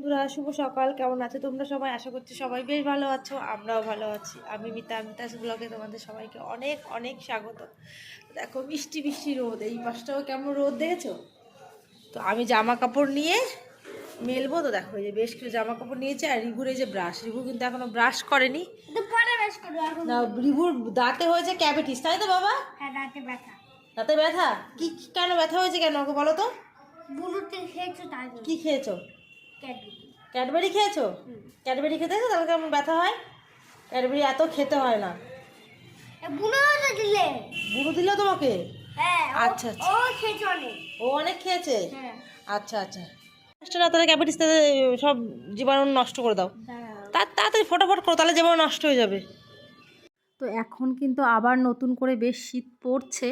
বন্ধুরা শুভ সকাল। কেমন আছো তোমরা সবাই? আশা করছি সবাই বেশ ভালো আছো আমরাও ভালো আছি। আমি মিতা মিতাস ব্লগে তোমাদের সবাইকে অনেক অনেক স্বাগত। দেখো মিষ্টি মিষ্টি রোদ। এই পাশটাও কেমন রোদ দেখেছ? তো আমি জামা কাপড় নিয়ে মেলবো। তো দেখো এই যে বেশ কিছু জামা কাপড় নিয়েছে আর রিভুর এই যে ব্রাশ। রিভু কিন্তু এখনও ব্রাশ করেনি। না রিভুর দাঁতে হয়েছে ক্যাভিটিস তাই তো বাবা? হ্যাঁ রাতে ব্যথা। দাঁতে ব্যথা? কি কেন ব্যথা হয়েছে কেন ওকে বলো তো? বুলুতে খেয়েছো তাই কি খেয়েছো? ক্যাডবেরি ক্যাডবেরি খেয়েছো ক্যাডবেরি খেতে গেছো তাহলে কেমন ব্যথা হয়? ক্যাডবেরি এত খেতে হয় না। এ বুনো দিলে। বুড়ো দিল তোমাকে? হ্যাঁ আচ্ছা, আচ্ছা। ও অনেক। ও অনেক খেয়েছে? হ্যাঁ। আচ্ছা আচ্ছা। না তাহলে ক্যাবেটিস সব জীবাণু নষ্ট করে দাও। তা তাড়াতাড়ি ফটাফট করো তাহলে জীবাণু নষ্ট হয়ে যাবে। তো এখন কিন্তু আবার নতুন করে বেশ শীত পড়ছে।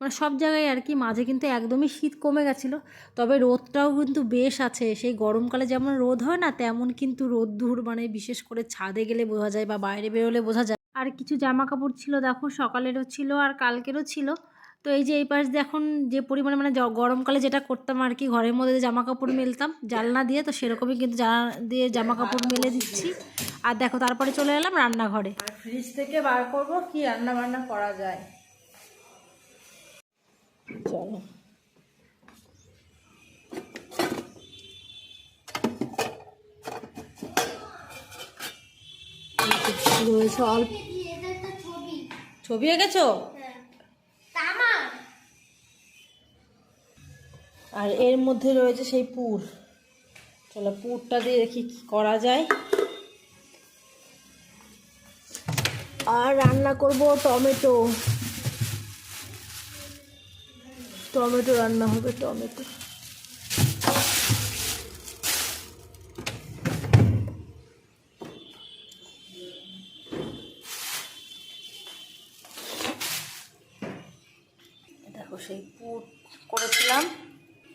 মানে সব জায়গায় আর কি মাঝে কিন্তু একদমই শীত কমে গেছিল। তবে রোদটাও কিন্তু বেশ আছে। সেই গরমকালে যেমন রোদ হয় না, তেমন কিন্তু রোদ্দুর মানে বিশেষ করে ছাদে গেলে বোঝা যায় বা বাইরে বেরোলে বোঝা যায়। আর কিছু জামা কাপড় ছিল দেখো, সকালেরও ছিল আর কালকেরও ছিল। তো এই যে এই পাশ দিয়ে এখন যে পরিমাণে মানে গরমকালে যেটা করতাম আর কি, ঘরের মধ্যে জামা কাপড় মেলতাম জালনা দিয়ে, তো সেরকমই কিন্তু জালনা দিয়ে জামা কাপড় মেলে দিচ্ছি। আর দেখো, তারপরে চলে এলাম রান্নাঘরে। ফ্রিজ থেকে বার করব কি রান্না বান্না করা যায়? চলো ছবি এঁকেছো? আর এর মধ্যে রয়েছে সেই পুর। চলো পুরটা দিয়ে দেখি কি করা যায়। আর রান্না করব টমেটো। টমেটো রান্না হবে, টমেটো। দেখো সেই পুর করেছিলাম,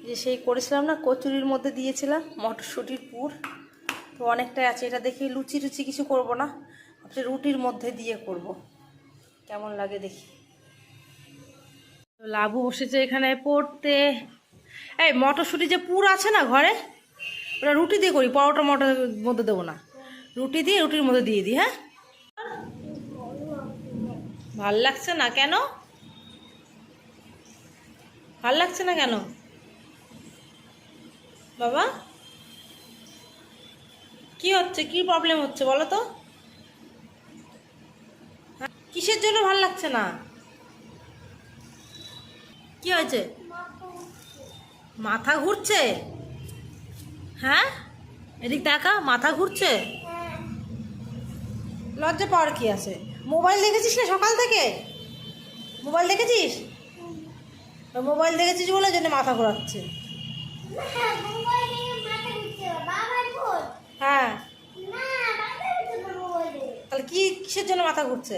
যে সেই করেছিলাম না, কচুরির মধ্যে দিয়েছিলাম মটরশুঁটির পুর। তো অনেকটাই আছে, এটা দেখি লুচি লুচি কিছু করব না রুটির মধ্যে দিয়ে করব। কেমন লাগে দেখি। তো লাবু বসেছে এখানে পড়তে। এই মটরশুঁটি যে পুর আছে না ঘরে, ওটা রুটি দিয়ে করি পরোটা মটর মধ্যে দেবো না। রুটি দিয়ে, রুটির মধ্যে দিয়ে দিই হ্যাঁ? ভালো লাগছে না কেন? ভালো লাগছে না কেন? বাবা? কি হচ্ছে? কি প্রবলেম হচ্ছে বলো তো? কিসের জন্য ভালো লাগছে না? কি হয়েছে? মাথা ঘুরছে? হ্যাঁ? এদিক দেখা, মাথা ঘুরছে? লজ্জা পাওয়ার কি আছে? মোবাইল দেখেছিস না সকাল থেকে? মোবাইল দেখেছিস? মোবাইল দেখেছিস বলে জন্য মাথা ঘোরাচ্ছে। হ্যাঁ। তাহলে কি কিসের জন্য মাথা ঘুরছে?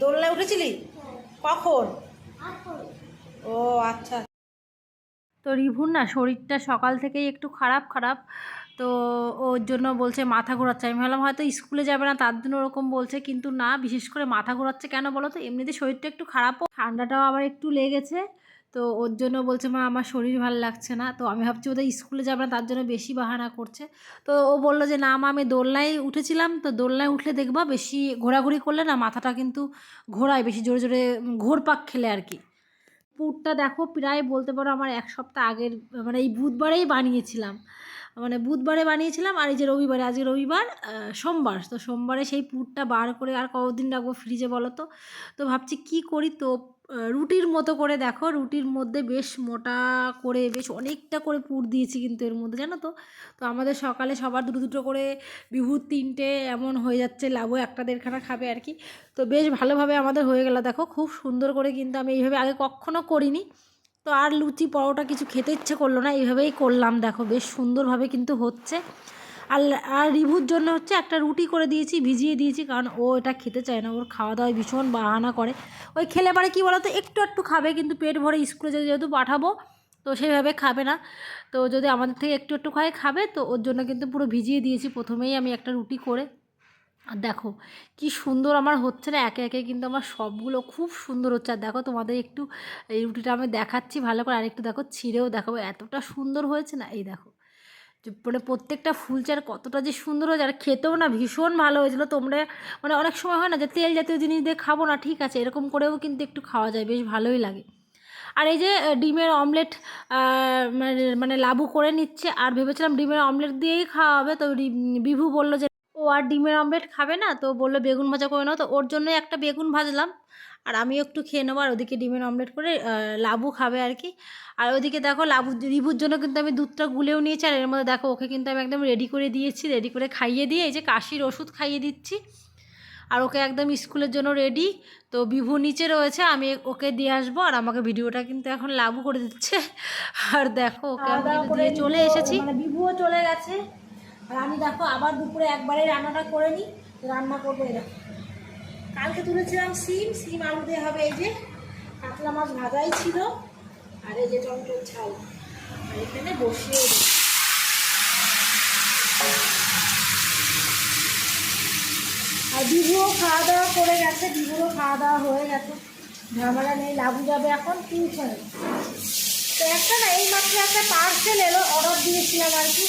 দোলনায় উঠেছিলি? কখন? ও আচ্ছা। তো রিভুর না শরীরটা সকাল থেকেই একটু খারাপ খারাপ। তো ওর জন্য বলছে মাথা ঘোরাচ্ছে। আমি ভাবলাম হয়তো স্কুলে যাবে না, তার জন্য ওরকম বলছে। কিন্তু না, বিশেষ করে মাথা ঘোরাচ্ছে কেন বলো তো? এমনিতে শরীরটা একটু খারাপও। ঠান্ডাটাও আবার একটু লেগেছে। তো ওর জন্য বলছে, মা, আমার শরীর ভালো লাগছে না। তো আমি ভাবছি ওদের স্কুলে যাবে না, তার জন্য বেশি বাহানা করছে। তো ও বলল যে, না, মা, আমি দোলনায় উঠেছিলাম। তো দোলনায় উঠলে দেখবা বেশি ঘোরাঘুরি করলে না মাথাটা কিন্তু ঘোরায়, বেশি জোরে জোরে ঘোরপাক খেলে আর কি। পুরটা দেখো, প্রায় বলতে পারো আমার এক সপ্তাহ আগের মানে এই বুধবারেই বানিয়েছিলাম। মানে বুধবারে বানিয়েছিলাম আর এই যে রবিবারে, আজকে রবিবার সোমবার। তো সোমবারে সেই পুরটা বার করে আর কতদিন রাখব ফ্রিজে বলো তো? তো ভাবছি কি করি তো রুটির মতো করে দেখো, রুটির মধ্যে বেশ মোটা করে, বেশ অনেকটা করে পুর দিয়েছি কিন্তু এর মধ্যে, জানো তো? তো আমাদের সকালে সবার দুটো দুটো করে বিভুর তিনটে এমন হয়ে যাচ্ছে লাভও একটা দেড়খানা খাবে আর কি। তো বেশ ভালোভাবে আমাদের হয়ে গেল, দেখো, খুব সুন্দর করে কিন্তু আমি এইভাবে আগে কখনো করিনি। তো আর লুচি, পরোটা কিছু খেতে ইচ্ছে করল না, এইভাবেই করলাম, দেখো, বেশ সুন্দরভাবে কিন্তু হচ্ছে। আর আর রিভুর জন্য হচ্ছে একটা রুটি করে দিয়েছি, ভিজিয়ে দিয়েছি, কারণ ও এটা খেতে চায় না, ওর খাওয়া দাওয়ায় ভীষণ বাহানা করে। ওই খেলে পারে কী বলো তো একটু একটু খাবে, কিন্তু পেট ভরে স্কুলে যেহেতু পাঠাবো, তো সেইভাবে খাবে না। তো যদি আমাদের থেকে একটু একটু খায়, খাবে, তো ওর জন্য কিন্তু পুরো ভিজিয়ে দিয়েছি, প্রথমেই আমি একটা রুটি করে। আর দেখো, কি সুন্দর আমার হচ্ছে না, একে একে কিন্তু আমার সবগুলো খুব সুন্দর হচ্ছে। আর দেখো, তোমাদের একটু এই রুটিটা আমি দেখাচ্ছি, ভালো করে আর একটু দেখো, ছিঁড়েও দেখাবো, এতটা সুন্দর হয়েছে না, এই দেখো। মানে প্রত্যেকটা ফুলচার কতটা যে সুন্দর হয়েছে, আর খেতেও না ভীষণ ভালো হয়েছিল। তোমরা মানে অনেক সময় হয় না যে তেল জাতীয় জিনিস দিয়ে খাব না, ঠিক আছে, এরকম করেও কিন্তু একটু খাওয়া যায়, বেশ ভালোই লাগে। আর এই যে ডিমের অমলেট মানে মানে লাবু করে নিচ্ছে, আর ভেবেছিলাম ডিমের অমলেট দিয়েই খাওয়া হবে, তো বিভু বলল যে, ও আর ডিমের অমলেট খাবে না? তো বলল, বেগুন ভাজা করে নাও। তো ওর জন্যই একটা বেগুন ভাজলাম। আর আমিও একটু খেয়ে নেব আর ওদিকে ডিমের অমলেট করে লাবু খাবে আর কি। আর ওদিকে দেখো লাবু রিবুর জন্য কিন্তু আমি দুধটা গুলেও নিয়েছি আর এর মধ্যে দেখো ওকে কিন্তু আমি একদম রেডি করে দিয়েছি রেডি করে খাইয়ে দিয়ে এই যে কাশির ওষুধ খাইয়ে দিচ্ছি। আর ওকে একদম স্কুলের জন্য রেডি তো বিভু নিচে রয়েছে আমি ওকে দিয়ে আসব আর আমাকে ভিডিওটা কিন্তু এখন লাভও করে দিচ্ছে। আর দেখো ওকে আমি দিয়ে চলে এসেছি। মানে বিভুও চলে গেছে। আর আমি দেখো আবার দুপুরে একবারে রান্নাটা করে নিই রান্না করব এরকম। কালকে তুলেছিলাম সিম সিম আলু দিয়ে হবে এই যে কাতলা মাছ ভাজাই ছিল, আর এই যে টমেটোর ঝাল। আর এখানে বসিয়ে আর বিভুও খাওয়া দাওয়া করে গেছে, বিভুরও খাওয়া দাওয়া হয়ে গেছে। ঝামেলা নেই লাবু যাবে এখন, টিউশনে। তো একটা না এই মাত্র একটা পার্সেল এলো অর্ডার দিয়েছিলাম আর কি।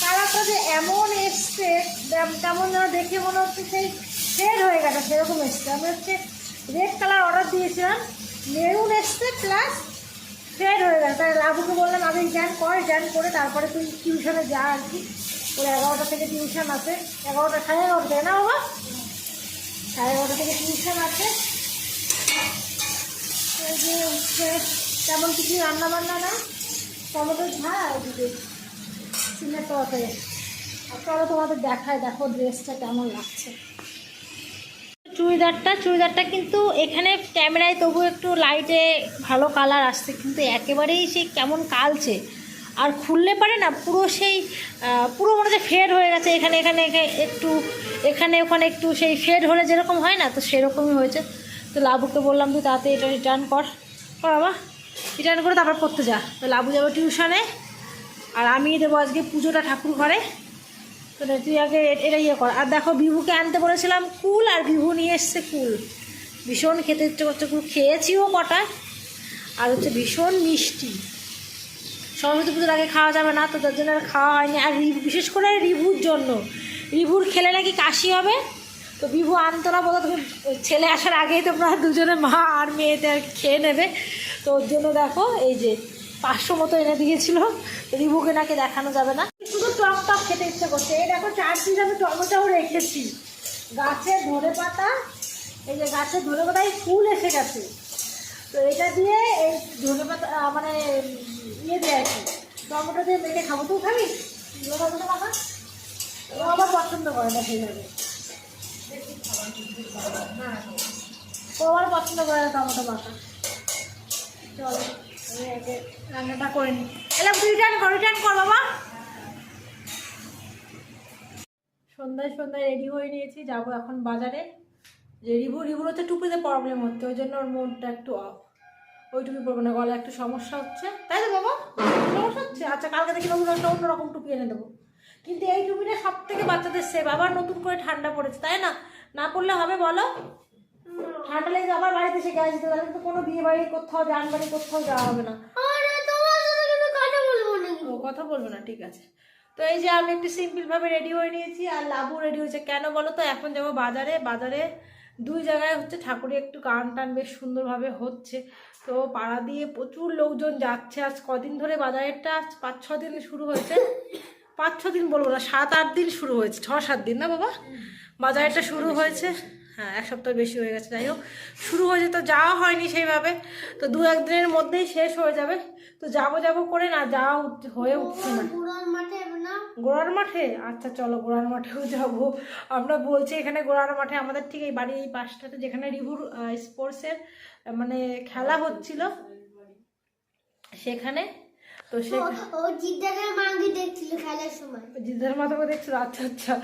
কালারটা যে এমন এসছে তেম- কেমন যেন দেখে মনে হচ্ছে সেই শেড হয়ে গেছে, সেরকম এসছে। আমি হচ্ছে রেড কালার অর্ডার দিয়েছিলাম মেরুন এসছে প্লাস শেড হয়ে গেছে। তাই লাবুকে বললাম, আমি জ্ঞান কর, জ্ঞান করে তারপরে তুই টিউশনে যা আর কি। ওর এগারোটা থেকে টিউশন আছে। এগারোটা, সাড়ে এগারোটা না বাবা? সাড়ে এগারোটা থেকে টিউশন আছে। তেমন কিছু রান্না বান্না না টমেটো ঝাল আর দিকে সিমের আর চলো তোমাদের দেখায়, দেখো ড্রেসটা কেমন লাগছে। চুড়িদারটা চুড়িদারটা কিন্তু এখানে ক্যামেরায় তবু একটু লাইটে ভালো কালার আসছে, কিন্তু একেবারেই সেই কেমন কালছে আর খুললে পারে না, পুরো সেই পুরো মনে হচ্ছে ফেড হয়ে গেছে, এখানে এখানে একটু, এখানে, ওখানে একটু সেই ফেড হলে যেরকম হয় না, তো সেরকমই হয়েছে। তো লাবুকে বললাম তুই তাতে এটা রিটার্ন কর। কর বাবা রিটার্ন করে তারপর পড়তে যা। তো লাবু যাবে টিউশনে আর আমি দেবো আজকে পুজোটা ঠাকুর ঘরে। তো রে, তুই আগে এটা ইয়ে কর। আর দেখো বিভুকে আনতে বলেছিলাম কুল আর বিভু নিয়ে এসছে কুল। ভীষণ খেতে ইচ্ছে করছে কুল। খেয়েছিও কটা। আর হচ্ছে ভীষণ মিষ্টি। সরস্বতী পুজোর আগে খাওয়া যাবে না তো তার জন্য আর খাওয়া হয়নি। আর বিশেষ করে রিভুর জন্য। রিভুর খেলে নাকি কাশি হবে? তো বিভু আনতো না বলো তুমি ছেলে আসার আগেই তোমরা দুজনে মা আর মেয়েতে আর খেয়ে নেবে। তো ওর জন্য দেখো এই যে পাঁচশো মতো এনে দিয়েছিল। রিভুকে নাকি দেখানো যাবে না। টক টক খেতে ইচ্ছে করছে। এই দেখো, চার পিস আমি টমেটোও রেখেছি। গাছে ধরে পাতা, এই যে গাছে ধরে পাতায় ফুল এসে গেছে। তো এটা দিয়ে এই ধনে পাতা মানে ইয়ে দিয়ে টমেটো দিয়ে মেখে খাব। তুই খাবি? টমেটো মাখা ও আবার পছন্দ করে না সেইভাবে। ও আবার পছন্দ করে না টমেটো মাখা চলো, আমি আগে রান্নাটা করে নিই। এলাম তুই রিটার্ন কর রিটার্ন কর বাবা। সন্ধ্যায় সন্ধ্যায় রেডি হয়ে নিয়েছি যাব এখন বাজারে। যে রিভু রিভুর হচ্ছে টুপিতে প্রবলেম হচ্ছে ওই জন্য ওর মনটা একটু অফ ওই টুপি পরবো না গলা একটু সমস্যা হচ্ছে। তাই তো বাবা? সমস্যা হচ্ছে? আচ্ছা কালকে দেখি নতুন একটা অন্যরকম টুপি এনে দেবো। কিন্তু এই টুপিটা সব থেকে বাচ্চাদের সেভ আবার নতুন করে ঠান্ডা পড়েছে তাই না? না পড়লে হবে বলো? ঠান্ডা লেগে আবার বাড়িতে এসে গেছে তাহলে তো কোনো বিয়ে বাড়ি কোথাও যান বাড়ি কোথাও যাওয়া হবে না। কথা বলব না ঠিক আছে। তো এই যে আমি একটু সিম্পলভাবে রেডি হয়ে নিয়েছি। আর লাবু রেডি হয়েছে। কেন বলো তো? এখন যাব বাজারে। বাজারে দুই জায়গায় হচ্ছে ঠাকুরের একটু গান টান বেশ সুন্দরভাবে হচ্ছে। তো পাড়া দিয়ে প্রচুর লোকজন যাচ্ছে। আজ কদিন ধরে বাজারেরটা আজ পাঁচ ছ দিন শুরু হয়েছে। পাঁচ ছ দিন বলব না সাত আট দিন শুরু হয়েছে। ছ সাত দিন না বাবা? বাজারেরটা শুরু হয়েছে। হ্যাঁ এক সপ্তাহ বেশি হয়ে গেছে যাই হোক। শুরু হয়েছে তো যাওয়া হয়নি সেইভাবে। তো দু একদিনের মধ্যেই শেষ হয়ে যাবে। তো যাব যাব করে না যাওয়া হয়ে উঠছে না। গোড়ার মাঠে আচ্ছা চলো গোড়ার মাঠেও যাব। আমরা বলছি এখানে গোড়ার মাঠে আমাদের ঠিক এই বাড়ির এই পাশটাতে যেখানে রিভুর স্পোর্টসের মানে খেলা হচ্ছিল সেখানে। তো সে দেখছিল খেলার সময়। জিদ্দার মাথাকে দেখছিল? আচ্ছা আচ্ছা।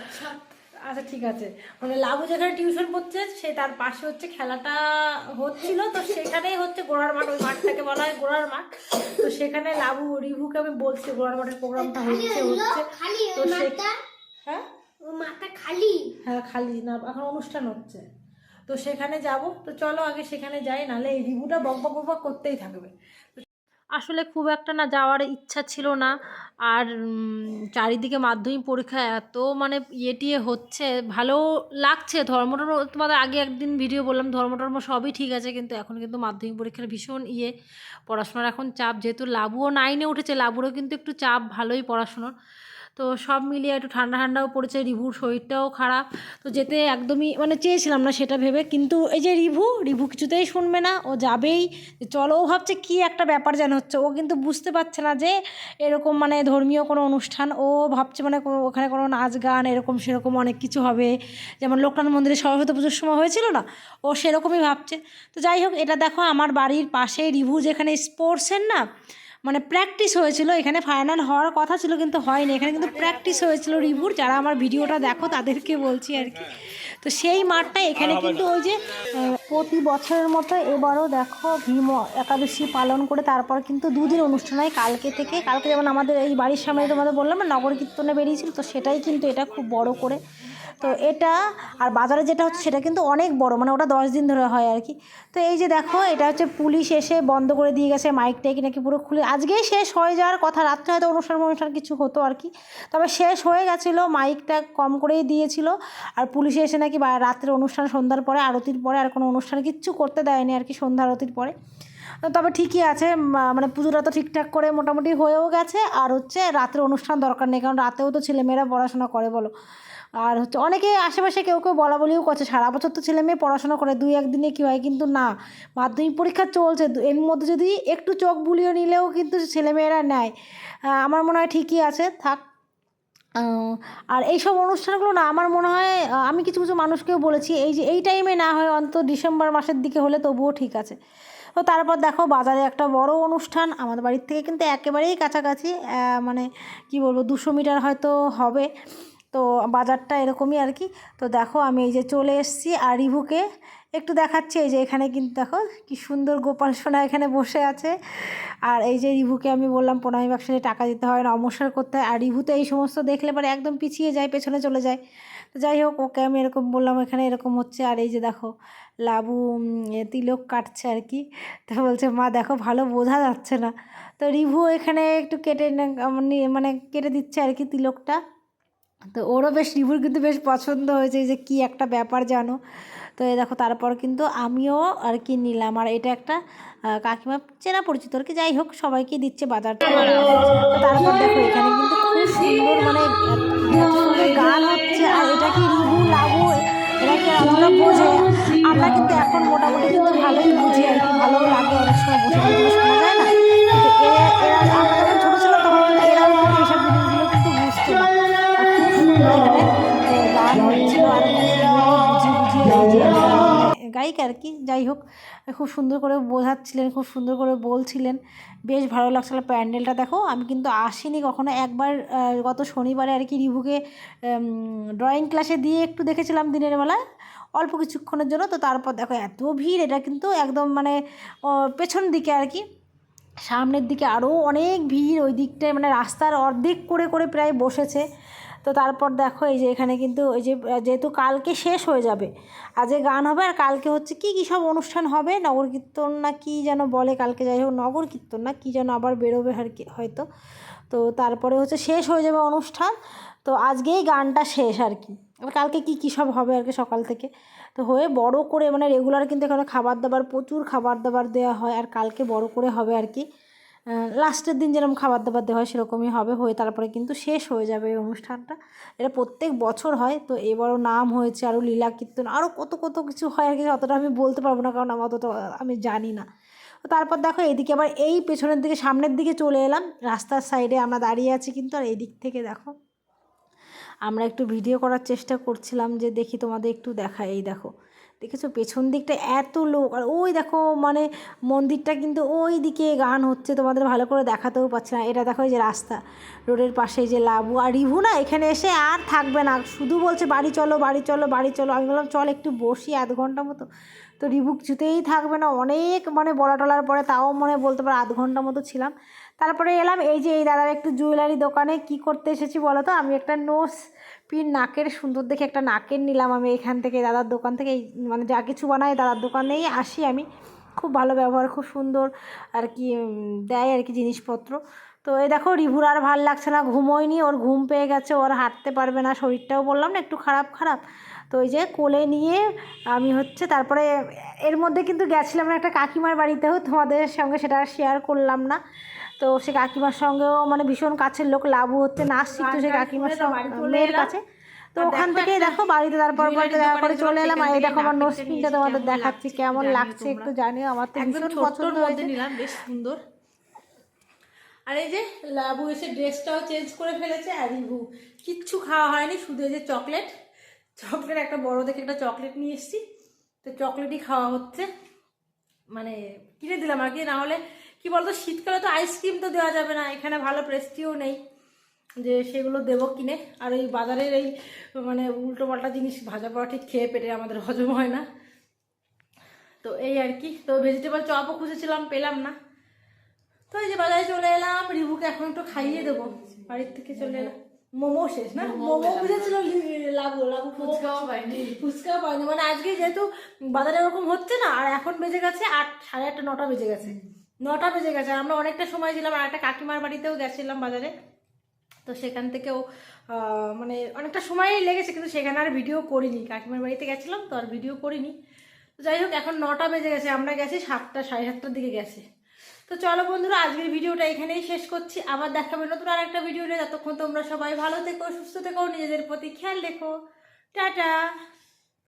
আচ্ছা ঠিক আছে। মানে লাবু যেখানে টিউশন পড়ছে সে তার পাশে হচ্ছে খেলাটা হচ্ছিল। তো সেখানেই হচ্ছে গোড়ার মাঠ ওই মাঠটাকে বলা হয় গোড়ার মাঠ। তো সেখানে লাবু রিভুকে আমি বলছি গোড়ার মাঠের প্রোগ্রামটা হচ্ছে হচ্ছে। তো সে হ্যাঁ? ও মাথা খালি? হ্যাঁ খালি না এখন অনুষ্ঠান হচ্ছে। তো সেখানে যাব। তো চলো আগে সেখানে যাই নাহলে এই রিভিউটা বক বক বক করতেই থাকবে। আসলে খুব একটা না যাওয়ার ইচ্ছা ছিল না। আর চারিদিকে মাধ্যমিক পরীক্ষা এত মানে ইয়ে টিয়ে হচ্ছে, ভালো লাগছে। ধর্মটর্ম, তোমাদের আগে একদিন ভিডিও বললাম ধর্ম টর্ম সবই ঠিক আছে, কিন্তু এখন কিন্তু মাধ্যমিক পরীক্ষার ভীষণ ইয়ে। পড়াশোনার এখন চাপ, যেহেতু লাবুও নাইনে উঠেছে, লাবুরও কিন্তু একটু চাপ, ভালোই পড়াশোনার। তো সব মিলিয়ে একটু ঠান্ডা ঠান্ডাও পড়েছে, রিভুর শরীরটাও খারাপ। তো যেতে একদমই মানে চেয়েছিলাম না সেটা ভেবে, কিন্তু এই যে রিভু রিভু কিছুতেই শুনবে না, ও যাবেই। চলো, ও ভাবছে কী একটা ব্যাপার যেন হচ্ছে, ও কিন্তু বুঝতে পারছে না যে এরকম মানে ধর্মীয় কোনো অনুষ্ঠান, ও ভাবছে মানে কোনো ওখানে কোনো নাচ গান এরকম সেরকম অনেক কিছু হবে। যেমন লোকনাথ মন্দিরে সরস্বতী পুজোর সময় হয়েছিল না? ও সেরকমই ভাবছে। তো যাই হোক, এটা দেখো, আমার বাড়ির পাশে রিভু যেখানে স্পোর্টসের না মানে প্র্যাকটিস হয়েছিল। এখানে ফাইনাল হওয়ার কথা ছিল কিন্তু হয়নি। এখানে কিন্তু প্র্যাকটিস হয়েছিল রিভুর যারা আমার ভিডিওটা দেখো তাদেরকে বলছি আর কি। তো সেই মাঠটা এখানে কিন্তু ওই যে প্রতি বছরের মতো এবারও দেখো ভীম একাদশী পালন করে তারপর কিন্তু দুদিন অনুষ্ঠান হয় কালকে থেকে। কালকে যেমন আমাদের এই বাড়ির সামনে তোমাদের বললাম না নগর কীর্তনে বেরিয়েছিল তো সেটাই কিন্তু এটা খুব বড় করে তো এটা, আর বাজারে যেটা হচ্ছে সেটা কিন্তু অনেক বড় মানে ওটা দশ দিন ধরে হয় আর কি। তো এই যে দেখো, এটা হচ্ছে পুলিশ এসে বন্ধ করে দিয়ে গেছে মাইক টাইক নাকি পুরো খুলে, আজকেই শেষ হয়ে যাওয়ার কথা, রাত্রে হয়তো অনুষ্ঠান অনুষ্ঠান কিছু হতো আর কি। তবে শেষ হয়ে গেছিল মাইকটা কম করেই দিয়েছিল, আর পুলিশে এসে নাকি রাত্রে অনুষ্ঠান, সন্ধ্যার পরে, আরতির পরে আর কোনো অনুষ্ঠান কিচ্ছু করতে দেয়নি আর কি, সন্ধ্যা আরতির পরে। তবে ঠিকই আছে মানে পুজোটা তো ঠিকঠাক করে মোটামুটি হয়েও গেছে, আর হচ্ছে রাত্রে অনুষ্ঠান দরকার নেই, কারণ রাতেও তো ছেলেমেয়েরা পড়াশোনা করে বলো। আর হচ্ছে অনেকে আশেপাশে কেউ কেউ বলা বলিও করছে, সারা বছর তো ছেলে মেয়ে পড়াশোনা করে দুই একদিনে কী হয় কিন্তু না। মাধ্যমিক পরীক্ষা চলছে এর মধ্যে যদি একটু চোখ বুলিয়ে নিলেও কিন্তু ছেলেমেয়েরা নেয়। আমার মনে হয় ঠিকই আছে, থাক। আর এইসব অনুষ্ঠানগুলো না, আমার মনে হয় আমি কিছু কিছু মানুষকেও বলেছি, এই যে এই টাইমে না হয় অন্তত ডিসেম্বর মাসের দিকে হলে তবুও ঠিক আছে। তো তারপর দেখো, বাজারে একটা বড় অনুষ্ঠান, আমাদের বাড়ির থেকে কিন্তু একেবারেই কাছাকাছি মানে কি বলব, দুশো মিটার হয়তো হবে। তো বাজারটা এরকমই আর কি। তো দেখো আমি এই যে চলে এসেছি আর রিভুকে একটু দেখাচ্ছি এই যে এখানে কিন্তু দেখো কি সুন্দর গোপাল সোনা এখানে বসে আছে। আর এই যে রিভুকে আমি বললাম, প্রণামী বাক্সে টাকা দিতে হয়, নমস্কার করতে হয়। আর রিভু তো এই সমস্ত দেখলে পরে একদম পিছিয়ে যায়, পেছনে চলে যায়। তো যাই হোক, ওকে আমি এরকম বললাম, এখানে এরকম হচ্ছে। আর এই যে দেখো, লাবু তিলক কাটছে আর কি। তো বলছে, মা, দেখো, ভালো বোঝা যাচ্ছে না। তো রিভু এখানে একটু কেটে মানে কেটে দিচ্ছে আর কি তিলকটা। তো ওরও বেশ রিভুর কিন্তু বেশ পছন্দ হয়েছে যে কি একটা ব্যাপার জানো। তো এই দেখো, তারপর কিন্তু আমিও আর কি নিলাম। আর এটা একটা কাকিমা চেনা পরিচিত আর কি, যাই হোক, সবাইকে দিচ্ছে বাজার থেকে। তারপর দেখো, এখানে কিন্তু খুব সুন্দর মানে গান হচ্ছে, আর এটা কি রিভু লাবু? এরা কি আমরা বোঝে? আমরা কিন্তু এখন মোটামুটি কিন্তু ভালোই বুঝি আর কি ভালো লাগে, অনেক সময় বসে গায়িকা আর কি যাই হোক, খুব সুন্দর করে বোঝাচ্ছিলেন, খুব সুন্দর করে বলছিলেন। বেশ ভালো লাগছিল প্যান্ডেলটা। দেখো, আমি কিন্তু আসিনি কখনো। একবার গত শনিবারে আর কি রিভুকে ড্রয়িং ক্লাসে দিয়ে একটু দেখেছিলাম দিনের বেলা, অল্প কিছুক্ষণের জন্য। তো তারপর দেখো, এত ভিড়, এটা কিন্তু একদম মানে পেছন দিকে আর কি সামনের দিকে আরও অনেক ভিড়, ওই দিকটায় মানে রাস্তার অর্ধেক করে করে প্রায় বসেছে। তো তারপর দেখো এই যে এখানে কিন্তু ওই যে যেহেতু কালকে শেষ হয়ে যাবে আজকে গান হবে, আর কালকে হচ্ছে কি, কী সব অনুষ্ঠান হবে? নগর কীর্তন না কি যেন বলে কালকে, যাই হোক, নগর কীর্তন না কি যেন আবার বেরোবে আর কি হয়তো। তো তারপরে হচ্ছে শেষ হয়ে যাবে অনুষ্ঠান, তো আজকেই গানটা শেষ আর কি। এবার কালকে কী কী সব হবে আর কি সকাল থেকে? তো হয়ে বড় করে মানে রেগুলার কিন্তু এখানে খাবার দাবার, প্রচুর খাবার দাবার দেওয়া হয়, আর কালকে বড় করে হবে আর কি। লাস্টের দিন যেরকম খাবার দাবার দেওয়া হয় সেরকমই হবে, হয়ে তারপরে কিন্তু শেষ হয়ে যাবে এই অনুষ্ঠানটা। এটা প্রত্যেক বছর হয়, তো এবারও নাম হয়েছে, আরও লীলা কীর্তন, আরও কত কত কিছু হয় আর কি, অতটা আমি বলতে পারব না, কারণ আমার অতটা আমি জানি না। তারপর দেখো, এদিকে আবার এই পেছনের দিকে, সামনের দিকে চলে এলাম, রাস্তার সাইডে আমরা দাঁড়িয়ে আছি কিন্তু, আর এই দিক থেকে দেখো, আমরা একটু ভিডিও করার চেষ্টা করছিলাম যে দেখি তোমাদের একটু দেখা এই দেখো। দেখেছ? পেছন দিকটা এত লোক। আর ওই দেখো মানে মন্দিরটা কিন্তু ওই দিকে গান হচ্ছে, তোমাদের ভালো করে দেখাতেও পাচ্ছে না। এটা দেখো যে রাস্তা। রোডের পাশে যে লাবু। আর রিভু না, এখানে এসে আর থাকবে না। শুধু বলছে, বাড়ি চলো বাড়ি চলো বাড়ি চলো। আমি বললাম, চল একটু বসি আধ ঘণ্টা মতো। তো রিভু কিছুতেই থাকবে না। অনেক মানে বলা টলার পরে তাও মনে বলতে পারে আধ ঘণ্টা মতো ছিলাম। তারপরে এলাম, এই যে, এই দাদার একটু জুয়েলারি দোকানে কি করতে এসেছি বলো তো? আমি একটা নোস পিন নাকের সুন্দর দেখে একটা নাকের নিলাম আমি এখান থেকে দাদার দোকান থেকে মানে যা কিছু বানাই দাদার দোকানেই আসি আমি। খুব ভালো ব্যবহার, খুব সুন্দর আর কি দেয় আর কি জিনিসপত্র। তো এই দেখো রিভুর আর ভালো লাগছে না, ঘুমোয়নি, ওর ঘুম পেয়ে গেছে, ওর হাঁটতে পারবে না, শরীরটাও বললাম না, একটু খারাপ খারাপ। তো ওই যে কোলে নিয়ে আমি হচ্ছে, তারপরে এর মধ্যে কিন্তু গেছিলাম না, একটা কাকিমার বাড়িতেও তোমাদের সঙ্গে সেটা শেয়ার করলাম না। তো সে কাকিমার সঙ্গেও মানে ভীষণ কাছের লোক লাভু হচ্ছে নাচ শিখতো সে কাকিমার মেয়ের কাছে। তো ওখান থেকেই দেখো বাড়িতে তারপর পরে দেখা করে চলে এলাম। আর এই দেখো আমার নোটস পিনটা তোমাদের দেখাচ্ছি কেমন লাগছে একটু জানিও আমার তো ভীষণ পছন্দ হয়েছে। নিলাম বেশ সুন্দর। আর এই যে লাবু এসে ড্রেসটাও চেঞ্জ করে ফেলেছে আর রিভু কিচ্ছু খাওয়া হয়নি শুধু এই যে চকলেট। চকলেট একটা বড় দেখে একটা চকলেট নিয়ে এসেছি। তো চকলেটই খাওয়া হচ্ছে। মানে কিনে দিলাম আর কি না হলে কি বলতো শীতকালে তো আইসক্রিম তো দেওয়া যাবে না এখানে ভালো প্রেস্টিও নেই। যে সেগুলো দেবো কিনে আর এই বাজারের এই মানে উল্টো পাল্টা জিনিস ভাজা পাওয়া ঠিক খেয়ে পেটে আমাদের হজম হয় না। তো এই আর কি তো ভেজিটেবল চপও খুঁজেছিলাম পেলাম না। তো এই যে বাজারে চলে এলাম রিভুকে এখন একটু খাইয়ে দেবো। বাড়ির থেকে চলে এলাম। মোমো শেষ না? মোমো বুঝেছিল লাভু লাভু ফুচকাও পাইনি। ফুচকাও পাইনি। মানে আজকে যেহেতু বাজারে এরকম হচ্ছে না আর এখন বেজে গেছে আট সাড়ে আটটা নটা বেজে গেছে। নটা বেজে গেছে। আমরা অনেকটা সময় ছিলাম, আর একটা কাকিমার বাড়িতেও গেছিলাম বাজারে। তো সেখান থেকেও মানে অনেকটা সময়ই লেগেছে, কিন্তু সেখানে আর ভিডিও করিনি। কাকিমার বাড়িতে গেছিলাম, তো আর ভিডিও করিনি। তো যাই হোক, এখন নটা বেজে গেছে, আমরা গেছি সাতটা, সাড়ে সাতটার দিকে গেছে। তো চলো বন্ধুরা, আজকের ভিডিওটা এখানেই শেষ করছি। আবার দেখা দেখাবে নতুন আর একটা ভিডিও নিয়ে। যতক্ষণ তোমরা সবাই ভালো থেকো, সুস্থ থেকো, নিজেদের প্রতি খেয়াল রেখো। টাটা!